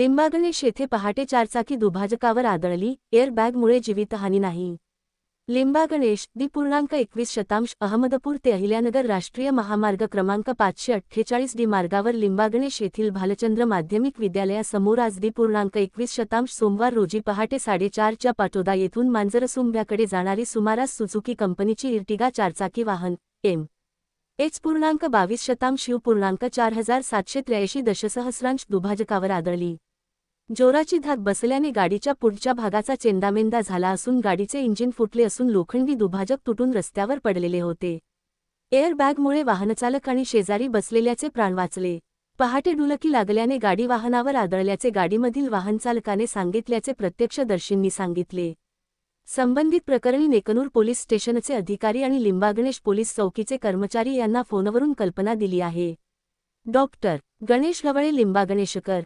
लिंबागणेश येथे पहाटे चारचाकी दुभाजकावर आदळली. एअरबॅगमुळे जीवितहानी नाही. लिंबागणेश दि पूर्णांक एकवीस शतांश अहमदपूर ते अहिल्यानगर राष्ट्रीय महामार्ग क्रमांक पाचशे अठ्ठेचाळीस डी मार्गावर लिंबागणेश येथील भालचंद्र माध्यमिक विद्यालयासमोर आज दि पूर्णांक एकवीस शतांश सोमवार रोजी पहाटे साडेचारच्या पाटोदा येथून मांजरसुंब्याकडे जाणारी सुमारास सुझुकी कंपनीची इर्टिगा चारचाकी वाहन एम. एच पूर्णांक बावीस शतांश यू पूर्णांक चार हजार सातशे त्र्याऐंशी दशसहस्रांश दुभाजकावर आदळली. जोराची धाक बसल्याने गाडीच्या पुढच्या भागाचा चेंदामेंदा झाला असून गाडीचे इंजिन फुटले असून लोखंडी दुभाजक तुटून रस्त्यावर पडलेले होते. एअरबॅगमुळे वाहनचालक आणि शेजारी बसलेल्याचे प्राण वाचले. पहाटे डुलकी लागल्याने गाडी वाहनावर आदळल्याचे गाडीमधील वाहनचालकाने सांगितल्याचे प्रत्यक्षदर्शींनी सांगितले. संबंधित प्रकरणी नेकनूर पोलीस स्टेशनचे अधिकारी आणि लिंबागणेश पोलीस चौकीचे कर्मचारी यांना फोनवरून कल्पना दिली आहे. डॉक्टर गणेश गवळे लिंबागणेशकर.